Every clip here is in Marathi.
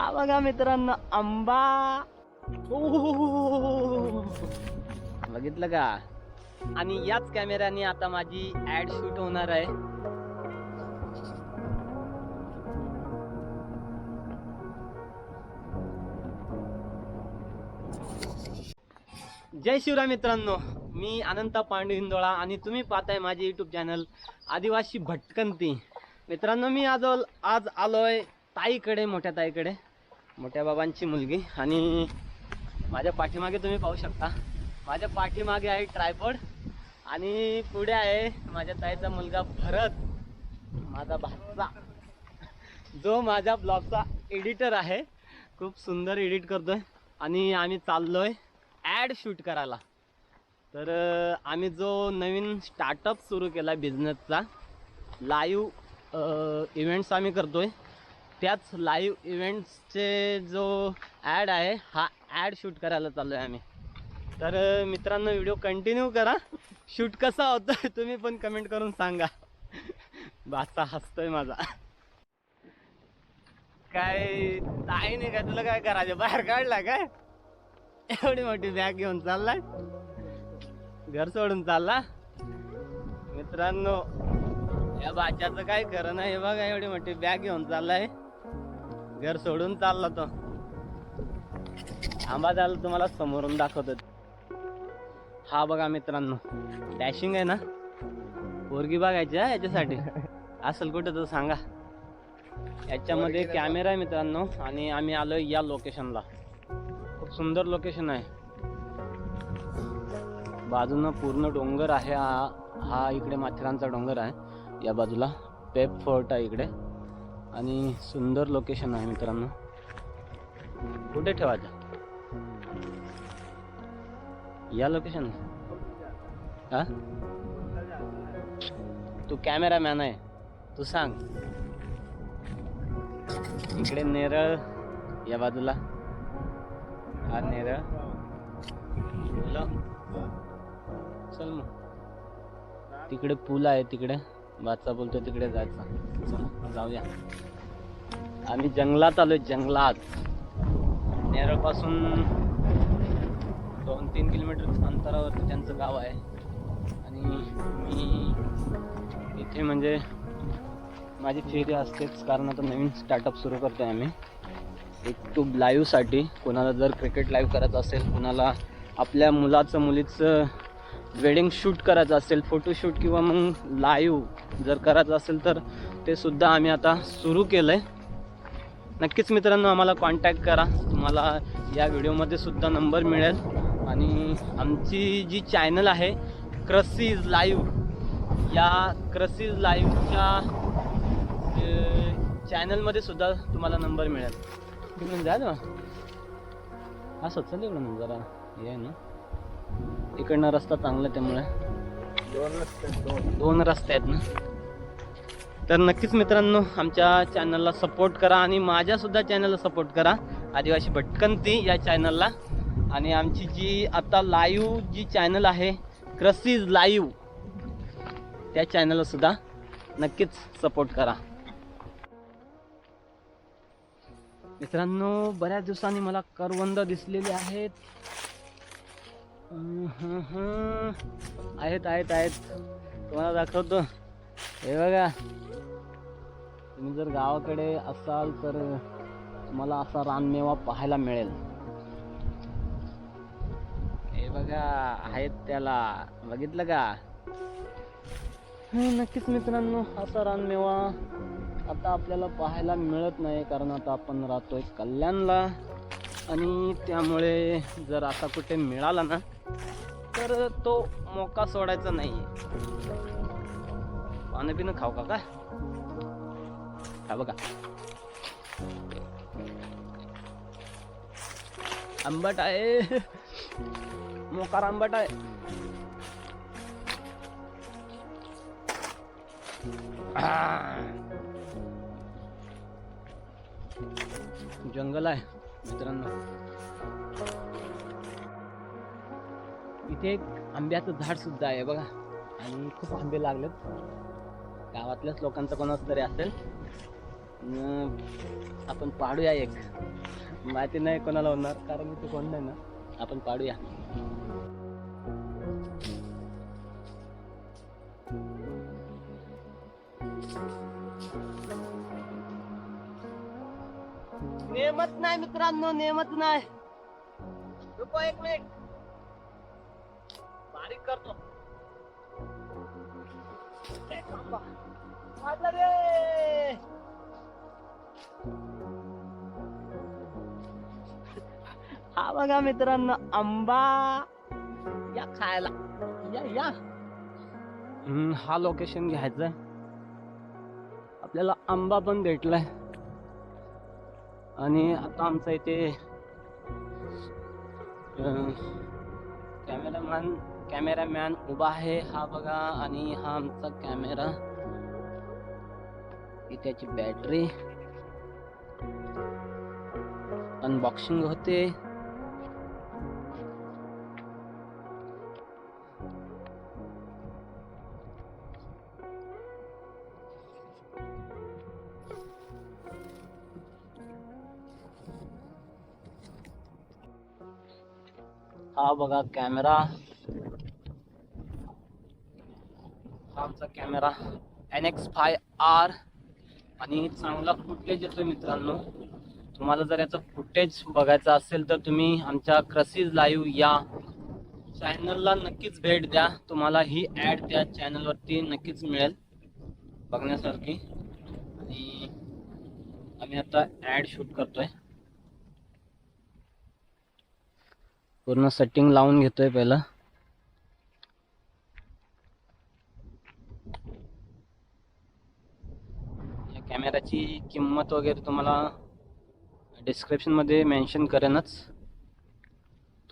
हा बघा मित्रांनो आंबा. बघितलं का? आणि याच कॅमेऱ्याने आता माझी ऍड शूट होणार आहे. जय शिवराय मित्रांनो मी अनंता पांडू हिंदोळा आणि तुम्ही पाहताय माझे यूट्यूब चॅनल आदिवासी भटकंती. मित्रांनो मी आज आज आलोय ताईकडे मोठ्या ताईकडे. मोठ्या बाबांची मुलगी आणि माझ्या पाठीमागे तुम्ही पाहू शकता. माझ्या पाठीमागे आहे ट्रायपॉड आणि पुढे आहे माझ्या ताईचा मुलगा भरत माझा भाचा. जो माझ्या ब्लॉगचा एडिटर आहे. खूप सुंदर एडिट करतोय आणि आम्ही चाललोय ॲड शूट करायला. तर आम्ही जो नवीन स्टार्टअप सुरू केला बिझनेसचा लाईव्ह इव्हेंट्स आम्ही करतोय. त्याच लाईव्ह इव्हेंट्सचे जो ॲड आहे हा ॲड शूट करायला चाललो आहे आम्ही. तर मित्रांनो व्हिडिओ कंटिन्यू करा. शूट कसा होतोय तुम्ही पण कमेंट करून सांगा. बाचा हसतोय माझा. काय ताई नाही का तुला काय करायचं? बाहेर काढला काय? एवढी मोठी बॅग घेऊन चाललाय. घर सोडून चालला. मित्रांनो या बाच्याचं काय खरं नाही. हे बघा एवढी मोठी बॅग घेऊन चाललाय. घर सोडून चालला तो. आंबा झाला तुम्हाला समोरून दाखवतो. हा बघा मित्रांनो डॅशिंग आहे ना? पोरगी बघायची हा याच्यासाठी. असेल कुठं तर सांगा. याच्यामध्ये कॅमेरा आहे मित्रांनो आणि आम्ही आलो या लोकेशनला खूप सुंदर लोकेशन आहे. बाजूनं पूर्ण डोंगर आहे हा हा इकडे माथेरानचा डोंगर आहे. या बाजूला पेप फोर्ट आहे इकडे. आणि सुंदर लोकेशन आहे मित्रांनो. कुठे ठेवायचं? या लोकेशन हा? तू कॅमेरामॅन आहे. तू सांग. इकडे नेरळ या बाजूला. हा नेरळ. चल मग. तिकडे पूल आहे तिकडे. बादचा बोलतो तिकडे जायचं. चल जाऊया. आम्ही जंगलात आलो जंगलात. नेरळपासून दोन तीन किलोमीटर अंतरावरती त्यांचं गाव आहे. आणि मी इथे म्हणजे माझी थिअरी असतेच कारण आता नवीन स्टार्टअप सुरू करतो आहे आम्ही यूट्यूब लाईव्हसाठी कोणाला जर क्रिकेट लाईव्ह करायचं असेल कोणाला आपल्या मुलाचं मुलीचं वेडिंग शूट करायचं असेल फोटोशूट किंवा मग लाईव्ह जर करायचं असेल तर ते सुद्धा आम्ही आता सुरू केलं आहे नक्कीच मित्रांनो आम्हाला कॉन्टॅक्ट करा. तुम्हाला या व्हिडिओमध्ये सुद्धा नंबर मिळेल. आणि आमची जी चॅनल आहे क्रसीज लाईव्ह या क्रसीज लाईव्हच्या चॅनलमध्ये सुद्धा तुम्हाला नंबर मिळेल. तिकडून जा ना. हा स्वच्छ इकडून जरा. ये ना. इकडनं रस्ता चांगला आहे त्यामुळे. दोन रस्ते आहेत ना. तर नक्कीच मित्रांनो आमच्या चॅनलला सपोर्ट करा आणि माझ्यासुद्धा चॅनलला सपोर्ट करा. आदिवासी भटकंती या चॅनलला आणि आमची जी आता लाईव्ह जी चॅनल आहे क्रसीज लाईव्ह त्या चॅनलला सुद्धा नक्कीच सपोर्ट करा. मित्रांनो बऱ्याच दिवसांनी मला करवंद दिसलेले आहेत. आहेत आहेत आहेत. तुम्हाला दाखवतो. हे बघा. तुम्ही जर गावाकडे असाल तर तुम्हाला असा रानमेवा पाहायला मिळेल. हे बघा आहेत त्याला. बघितलं का? नक्कीच मित्रांनो असा रानमेवा आता आपल्याला पाहायला मिळत नाही कारण आता आपण राहतोय कल्याणला. आणि त्यामुळे जर असा कुठे मिळाला ना तर तो मोका सोडायचा नाही. पाणी पिणं खाऊ का काय हा बघा. आंबट आहे. मोकार आंबट आहे. जंगल आहे मित्रांनो. इथे एक आंब्याचं झाड सुद्धा आहे बघा. आणि खूप आंबे लागलेत. गावातल्याच लोकांचं कोणाच तरी असेल. आपण पाडूया एक. माहिती नाही कोणाला होणार कारण तू कोण नाही ना. आपण पाडूया. नेमत नाही मित्रांनो नेमत नाही. एक मिनिट. बारीक करतो. रे हा बघा मित्रांनो आंबा. या खायला. या या. हम्म, हा लोकेशन घ्यायचं. आपल्याला आंबा पण भेटलाय. आणि आता आमचा इथे कॅमेरामॅन कॅमेरामॅन उभा आहे हा बघा आणि हा आमचा कॅमेरा. त्याची बॅटरी अनबॉक्सिंग होते. हा बघा कॅमेरा. आमचा camera. N X five R. आणि चांगला फुटेज येतो मित्रांनो. तुम्हाला जर याचं फुटेज बघायचं असेल तर तुम्ही आमच्या क्रसीज लाईव्ह या चॅनलला नक्कीच भेट द्या. तुम्हाला ही ॲड त्या चॅनलवरती नक्कीच मिळेल बघण्यासारखी. आणि आम्ही आता ॲड शूट करतोय. पूर्ण सेटिंग लावून घेतोय पहिलं. या कॅमेराची किंमत वगैरे तुम्हाला डिस्क्रिप्शनमध्ये मेन्शन करेनच.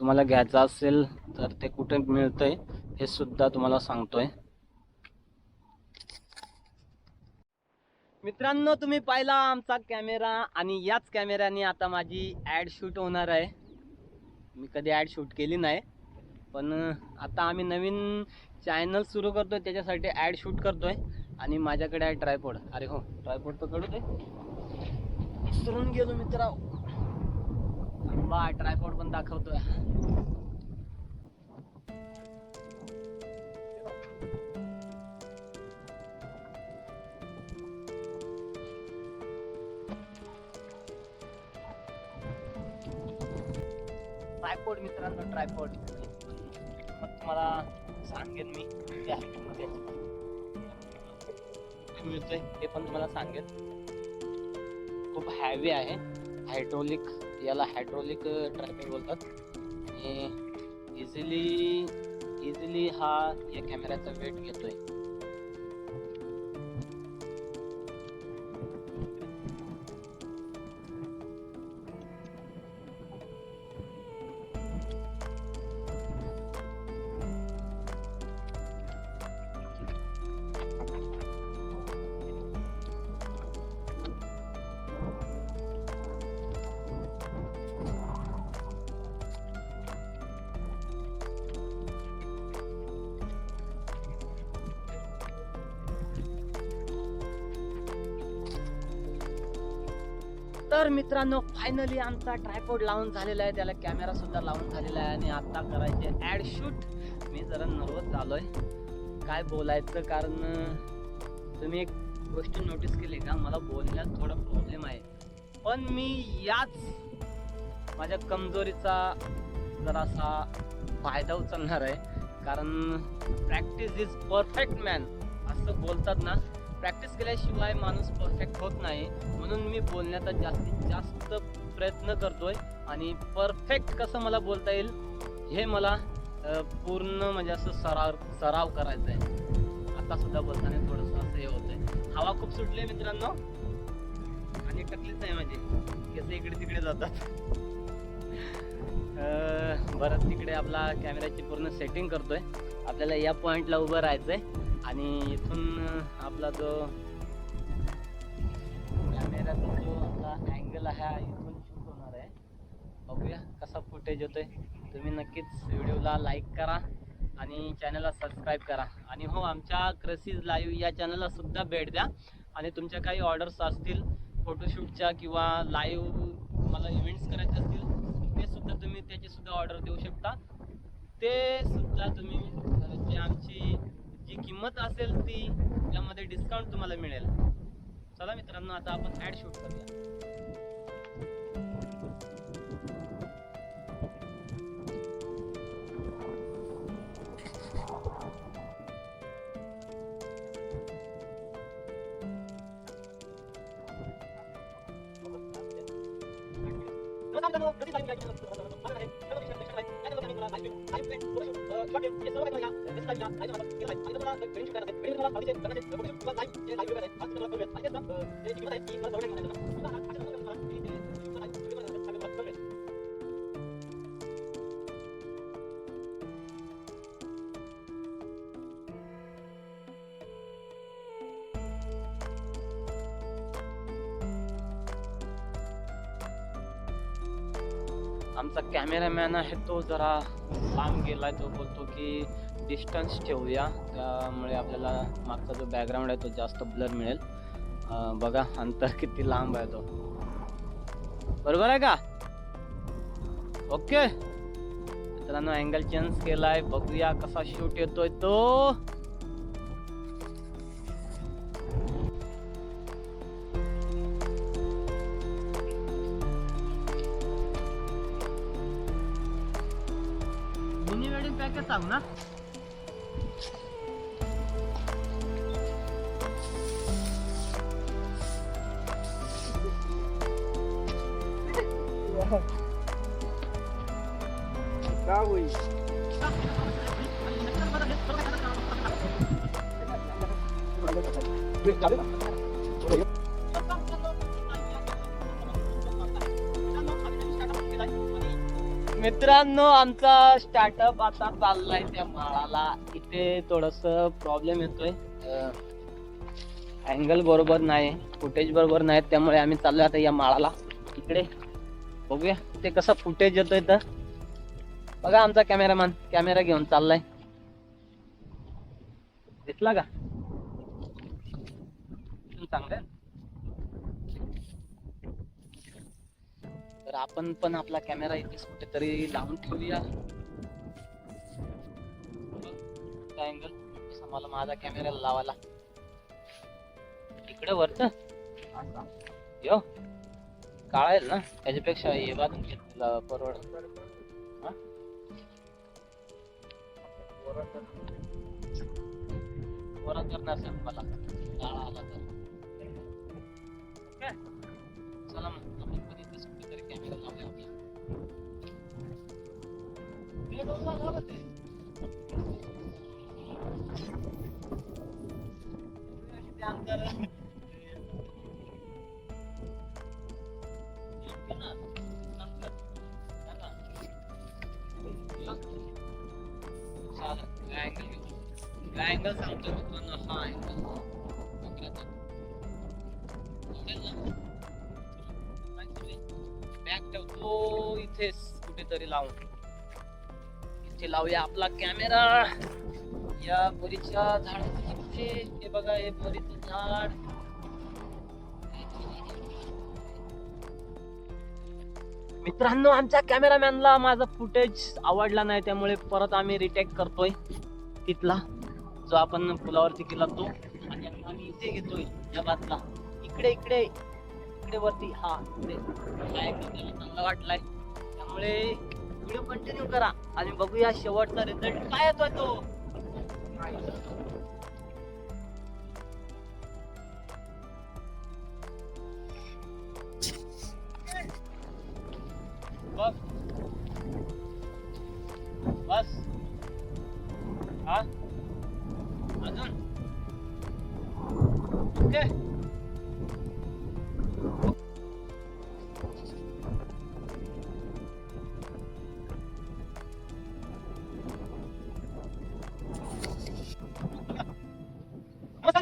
तुम्हाला घ्यायचं असेल तर ते कुठे मिळतंय हे सुद्धा तुम्हाला सांगतोय. मित्रांनो तुम्ही पाहिला आमचा कॅमेरा आणि याच कॅमेऱ्याने आता माझी ॲड शूट होणार आहे. मी कधी ॲड शूट केली नाही. पण आता आम्ही नवीन चॅनल सुरू करतो आहे त्याच्यासाठी ॲड शूट करतो आहे आणि माझ्याकडे आहे ट्रायपॉड. अरे हो ट्रायपॉड तर कडू दे. विसरून गेलो मित्रा बा ट्रायपॉड पण दाखवतोय. ट्रायपॉड मित्रांनो ट्रायपॉड मग तुम्हाला सांगेन मी. किती आहे ते पण तुम्हाला सांगेन. खूप हॅवी आहे. हायड्रोलिक याला हायड्रोलिक ट्रायपॉड बोलतात. आणि इझिली इझिली हा या कॅमेऱ्याचा वेट घेतोय. तर मित्रांनो फायनली आमचा ट्रायपॉड लावून झालेला आहे. त्याला कॅमेरा सुद्धा लावून झालेला आहे आणि आता करायचे ऍड शूट मी जरा नर्वस झालोय. काय बोलायचं? कारण तुम्ही एक गोष्ट नोटीस केली का? मला बोलण्यात थोडा प्रॉब्लेम आहे. पण मी याच माझ्या कमजोरीचा जरासा फायदा उचलणार आहे. कारण प्रॅक्टिस इज परफेक्ट मॅन असं बोलतात ना प्रॅक्टिस केल्याशिवाय माणूस परफेक्ट होत नाही. म्हणून मी बोलण्याचा जास्तीत जास्त प्रयत्न करतोय. आणि परफेक्ट कसं मला बोलता येईल? हे मला पूर्ण म्हणजे असं सराव सराव करायचा आहे आता सुद्धा बोलताना थोडंसं असं हे होतंय. हवा खूप सुटली आहे मित्रांनो. आणि टकलीच नाही माझी केस इकडे तिकडे जातात. बरं तिकडे आपला कॅमेऱ्याची पूर्ण सेटिंग करतोय. आपल्याला या पॉइंटला उभं राहायचंय. आणि इथून आपला जो कॅमेराचा जो आपला अँगल आहे हा इथून शूट होणार आहे. बघूया कसा फुटेज होतोय. तुम्ही नक्कीच व्हिडिओला लाईक करा आणि चॅनलला सबस्क्राईब करा. आणि हो आमच्या क्रसीज लाईव्ह या चॅनलला सुद्धा भेट द्या. आणि तुमच्या काही ऑर्डर्स असतील फोटोशूटच्या किंवा लाईव्ह तुम्हाला इव्हेंट्स करायचे असतील ते सुद्धा तुम्ही त्याची सुद्धा ऑर्डर देऊ शकता. ते सुद्धा तुम्ही जे आमची जी किंमत असेल ती त्यामध्ये डिस्काउंट तुम्हाला मिळेल चला मित्रांनो आता आपण ॲड शूट करूया 那边也是那个地方一样，也是那里一样，还是什么？一个海，还是什么？那边出来了，那边什么？草地间，草地间有五百人，什么？来，这边还有五百人，还是什么？高原，还是什么？呃，这边来，第一，草地间有五百人。आमचा कॅमेरामॅन आहे तो जरा लांब गेला तो बोलतो की डिस्टन्स ठेवूया. त्यामुळे आपल्याला मागचा जो बॅकग्राऊंड आहे तो जास्त ब्लर मिळेल. बघा अंतर किती लांब आहे तो. बरोबर आहे का? ओके मित्रांनो अँगल चेंज केलाय. बघूया कसा शूट येतोय तो. हो. मित्रांनो आमचा स्टार्टअप आता चाललाय त्या माळाला. इथे थोडस प्रॉब्लेम येतोय. अँगल बरोबर नाही फुटेज बरोबर नाही त्यामुळे आम्ही चाललोय आता या माळाला. इकडे. बघूया. ते कसं फुटेज येतोय तर बघा आमचा कॅमेरामॅन कॅमेरा घेऊन चाललाय. दिसला का? चांगलं तर आपण पण आपला कॅमेरा इथेच कुठेतरी लावून ठेवूया. अँगल मला माझा कॅमेरा लावायला. इकडे वरत यो. काळा आहे ना? त्याच्यापेक्षा हे बाजून घेतला परवड. वरा करणार सर मला. काळा आला तर. चला मग आपण पण इथेच कुठेतरी कॅमेरा लावूया आपला इथे लावूया. आपला कॅमेरा या बोरीच्या झाडाच्या इथे हे बघा हे बोरीचं झाड. मित्रांनो आमच्या कॅमेरामॅनला माझा फुटेज आवडला नाही त्यामुळे परत आम्ही रिटेक करतोय तिथला जो आपण पुलावरती केला तो. आणि आम्ही इथे घेतोय या बाजूला इकडे इकडे इकडे वरती. हा इकडे. चांगला वाटलाय. त्यामुळे व्हिडिओ कंटिन्यू करा आणि बघूया शेवटचा रिझल्ट काय येतोय तो.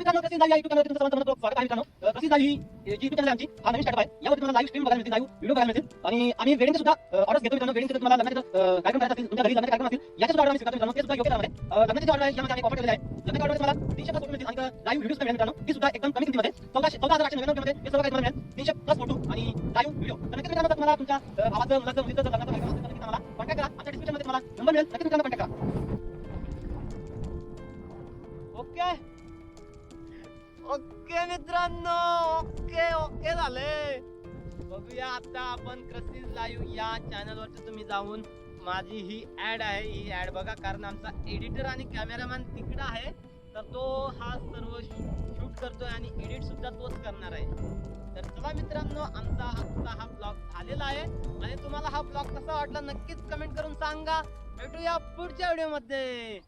मित्रांनो प्रसिद्ध झाले युट्यूब चॅनलवरती तुमचं सर्वांचं स्वागत आहे मित्रांनो. प्रसिद्ध झाली ही जी युट्यूब चॅनल आमची हा नवीन स्टार्टअप आहे. यावर तुम्हाला लाईव्ह स्ट्रीम बघायला मिळतील लाईव्ह व्हिडिओ बघायला मिळतील. आणि आम्ही वेडिंग सुद्धा ऑर्डर घेतो मित्रांनो. वेडिंग तुम्हाला लग्नाचे कार्यक्रम करायचे असतील तुमच्या घरी लग्नाचे कार्यक्रम असतील याचे सुद्धा ऑर्डर आम्ही स्वीकारतो मित्रांनो. ते सुद्धा योग्य आहे लग्नाचे ऑर्डर आहे यामध्ये आम्ही ऑफर केलेले आहे. लग्नाचे ऑर्डर तुम्हाला तीनशे प्लस फोटो मिळतील. आणि लाईव्ह व्हिडिओ मिळेल मित्रांनो. ती सुद्धा एकदम कमी किमतीमध्ये. चौदा चौदा हजार आठशे नव्याण्णवमध्ये सर्व काही तुम्हाला मिळेल. तीनशे प्लस फोटो आणि लाईव्ह व्हिडिओ तर नक्कीच मित्रांनो तुम्हाला तुमच्या अं, मुलाचं मुलीचं लग्नाचं कार्यक्रम असेल तर नक्कीच कॉन्टॅक्ट करा. आमच्या डिस्क्रिप्शनमध्ये तुम्हाला नंबर मिळेल. नक्कीच मित्रांनो कॉन्टॅक्ट करा. ओके. ओके मित्रांनो ओके ओके झाले. बघूया आता आपण क्रसिस लाईव्ह या चॅनलवरती तुम्ही जाऊन माझी ही ऍड आहे. ही ऍड बघा कारण आमचा एडिटर आणि कॅमेरामॅन तिकडं आहे. तर तो हा सर्व शूट करतोय आणि एडिट सुद्धा तोच करणार आहे. तर चला मित्रांनो आमचा आजचा हा ब्लॉग झालेला आहे. आणि तुम्हाला हा ब्लॉग कसा वाटला नक्कीच कमेंट करून सांगा. भेटूया पुढच्या व्हिडिओमध्ये